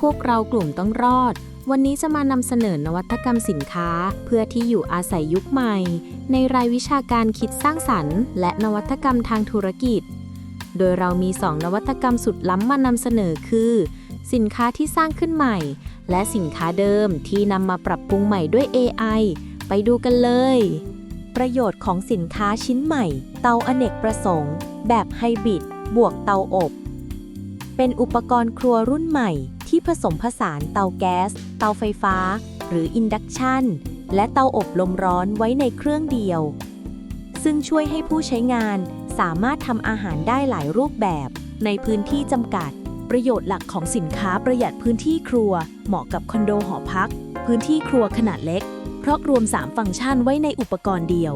พวกเรากลุ่มต้องรอด วันนี้จะมานำเสนอนวัตกรรมสินค้า เพื่อที่อยู่อาศัยยุคใหม่ ในรายวิชาการคิดสร้างสรรค์ และนวัตกรรมทางธุรกิจ โดยเรามี 2 นวัตกรรมสุดล้ำมานำเสนอคือ สินค้าที่สร้างขึ้นใหม่ และสินค้าเดิมที่นำมาปรับปรุงใหม่ด้วย AI ไปดูกันเลย ประโยชน์ของสินค้าชิ้นใหม่ เตาอเนกประสงค์ แบบไฮบริดบวกเตาอบ เป็นอุปกรณ์ครัวรุ่นใหม่ที่ผสมผสานเตาแก๊ส เตาไฟฟ้า หรืออินดักชันและเตาอบลมร้อนไว้ในเครื่องเดียว ซึ่งช่วยให้ผู้ใช้งานสามารถทำอาหารได้หลายรูปแบบ ในพื้นที่จำกัด ประโยชน์หลักของสินค้าประหยัดพื้นที่ครัว เหมาะกับคอนโดหอพัก พื้นที่ครัวขนาดเล็ก เพราะรวม 3 ฟังก์ชันไว้ในอุปกรณ์เดียว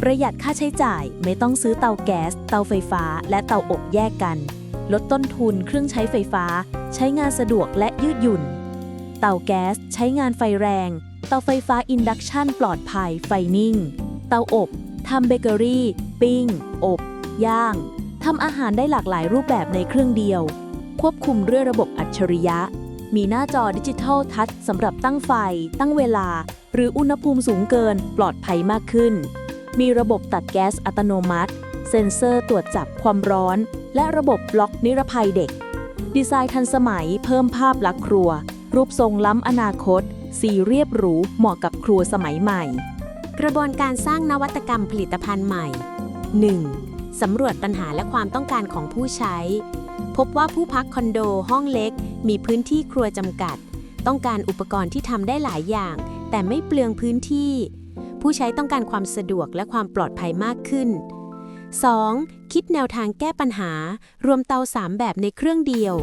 ประหยัดค่าใช้จ่ายไม่ต้องซื้อเตาแก๊ส เตาไฟฟ้า และเตาอบแยกกัน ลดต้นทุนเครื่องใช้ไฟฟ้า ใช้งานสะดวกและยืดหยุ่น เตาแก๊ส ใช้งานไฟแรง เตาไฟฟ้าอินดักชันปลอดภัย ไฟนิ่ง เตาอบทำเบเกอรี่ ปิ้ง อบ ย่างทำอาหารได้หลากหลายรูปแบบในเครื่องเดียว ควบคุมด้วยระบบอัจฉริยะ มีหน้าจอดิจิทัลทัชสำหรับตั้งไฟ ตั้งเวลา หรืออุณหภูมิสูงเกินปลอดภัยมากขึ้น มีระบบตัดแก๊สอัตโนมัติ เซ็นเซอร์ตรวจจับความร้อน และระบบบล็อกนิรภัยเด็ก ดีไซน์ทันสมัยเพิ่มภาพลักษณ์ครัว รูปทรงล้ำอนาคต สีเรียบหรูเหมาะกับครัวสมัยใหม่ กระบวนการสร้างนวัตกรรมผลิตภัณฑ์ใหม่ 1. สำรวจปัญหาและความต้องการของผู้ใช้ พบว่าผู้พักคอนโดห้องเล็ก มีพื้นที่ครัวจำกัด ต้องการอุปกรณ์ที่ทำได้หลายอย่าง แต่ไม่เปลืองพื้นที่ ผู้ใช้ต้องการความสะดวกและความปลอดภัยมากขึ้น 2. คิดแนวทางแก้ปัญหา รวมเตา 3 แบบในเครื่องเดียว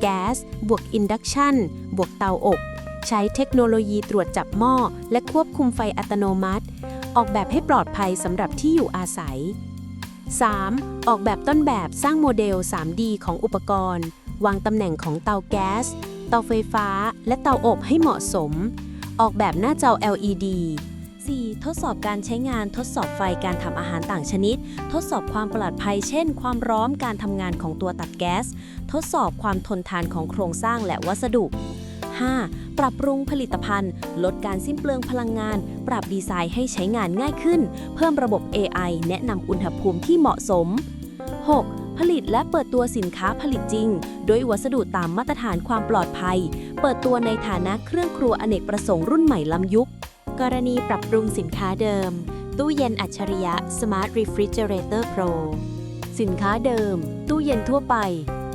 แก๊ส บวกอินดักชันบวกเตาอบ ใช้เทคโนโลยีตรวจจับหม้อ และควบคุมไฟอัตโนมัติ ออกแบบให้ปลอดภัยสำหรับที่อยู่อาศัย 3. ออกแบบต้นแบบสร้างโมเดล 3D ของอุปกรณ์ วางตำแหน่งของเตาแก๊ส เตาไฟฟ้า และเตาอบให้เหมาะสม ออกแบบหน้าจอ LED 4. ทดสอบการใช้งานทดสอบไฟการทำอาหารต่างชนิด ทดสอบความปลอดภัย เช่น ความร้อนการทำงานของตัวตัดแก๊ส ทดสอบความทนทานของโครงสร้างและวัสดุ 5. ปรับปรุงผลิตภัณฑ์ ลดการสิ้นเปลืองพลังงาน ปรับดีไซน์ให้ใช้งานง่ายขึ้น เพิ่มระบบ AI แนะนำอุณหภูมิที่เหมาะสม 6. ผลิตและเปิดตัวสินค้าผลิตจริง ด้วยวัสดุตามมาตรฐานความปลอดภัย เปิดตัวในฐานะเครื่องครัวอเนกประสงค์รุ่นใหม่ล้ำยุค กรณีปรับปรุงสินค้าเดิม ตู้เย็นอัจฉริยะ Smart Refrigerator Pro สินค้าเดิม ตู้เย็นทั่วไป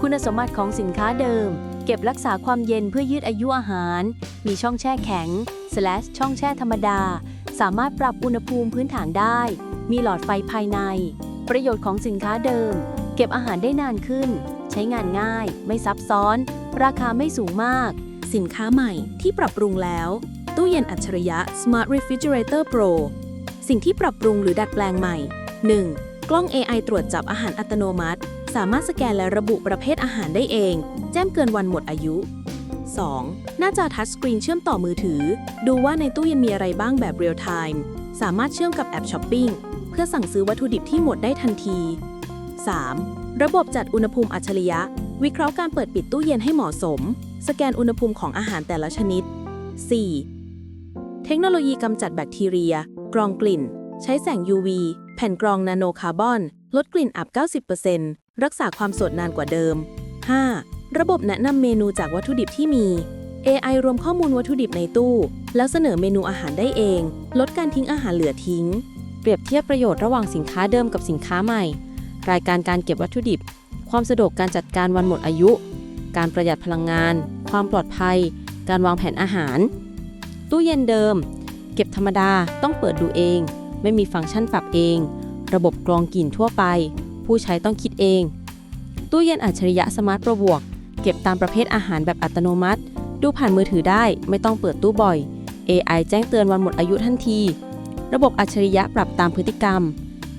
คุณสมบัติของสินค้าเดิม เก็บรักษาความเย็นเพื่อยืดอายุอาหาร มีช่องแช่แข็ง slash ช่องแช่ธรรมดา สามารถปรับอุณหภูมิพื้นฐานได้ มีหลอดไฟภายใน ประโยชน์ของสินค้าเดิม เก็บอาหารได้นานขึ้น ใช้งานง่าย ไม่ซับซ้อน ราคาไม่สูงมาก สินค้าใหม่ที่ปรับปรุงแล้ว ตู้เย็นอัจฉริยะ Smart Refrigerator Pro สิ่งที่ปรับปรุงหรือดัดแปลงใหม่ 1. กล้อง AI ตรวจจับอาหารอัตโนมัติ สามารถสแกนและระบุประเภทอาหารได้เอง แจ้งเกินวันหมดอายุ 2. หน้าจอทัชสกรีนเชื่อมต่อมือถือ ดูว่าในตู้เย็นมีอะไรบ้างแบบเรียลไทม์สามารถเชื่อมกับแอปช้อปปิ้งเพื่อสั่งซื้อวัตถุดิบที่หมดได้ทันที 3. ระบบจัดอุณหภูมิอัจฉริยะ วิเคราะห์การเปิดปิดตู้เย็นให้เหมาะสม สแกนอุณหภูมิของอาหารแต่ละชนิด 4. เทคโนโลยีกำจัดแบคทีเรีย กรองกลิ่น ใช้แสง UV แผ่นกรองนาโนคาร์บอน ลดกลิ่นอับ 90%รักษาความสดนานกว่าเดิม 5. ระบบแนะนำเมนูจากวัตถุดิบที่มี AI รวมข้อมูลวัตถุดิบในตู้ แล้วเสนอเมนูอาหารได้เอง ลดการทิ้งอาหารเหลือทิ้ง เปรียบเทียบประโยชน์ระหว่างสินค้าเดิมกับสินค้าใหม่ รายการการเก็บวัตถุดิบ ความสะดวกการจัดการวันหมดอายุ การประหยัดพลังงาน ความปลอดภัย การวางแผนอาหาร ตู้เย็นเดิม เก็บธรรมดาต้องเปิดดูเอง ไม่มีฟังก์ชันปรับเอง ระบบกรองกลิ่นทั่วไป ผู้ใช้ต้องคิดเอง ตู้เย็นอัจฉริยะสมาร์ทโปรบวก เก็บตามประเภทอาหารแบบอัตโนมัติ ดูผ่านมือถือได้ไม่ต้องเปิดตู้บ่อย AI แจ้งเตือนวันหมดอายุทันที ระบบอัจฉริยะปรับตามพฤติกรรม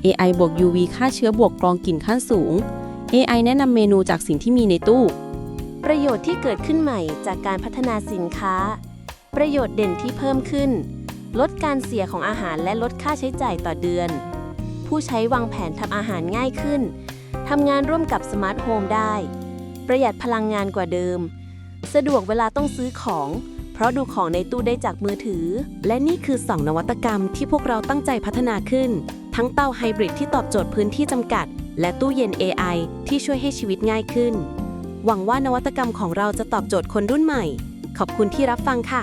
AI บวก UV ฆ่าเชื้อบวกกรองกลิ่นขั้นสูง AI แนะนำเมนูจากสิ่งที่มีในตู้ ประโยชน์ที่เกิดขึ้นใหม่จากการพัฒนาสินค้า ประโยชน์เด่นที่เพิ่มขึ้น ลดการเสียของอาหารและลดค่าใช้จ่ายต่อเดือน ผู้ใช้วางแผนทำอาหารง่ายขึ้นทำงานร่วมกับสมาร์ทโฮมได้ ประหยัดพลังงานกว่าเดิม สะดวกเวลาต้องซื้อของ เพราะดูของในตู้ได้จากมือถือ และนี่คือ 2 นวัตกรรมที่พวกเราตั้งใจพัฒนาขึ้น ทั้งเตาไฮบริดที่ตอบโจทย์พื้นที่จำกัด และตู้เย็น AI ที่ช่วยให้ชีวิตง่ายขึ้น หวังว่านวัตกรรมของเราจะตอบโจทย์คนรุ่นใหม่ ขอบคุณที่รับฟังค่ะ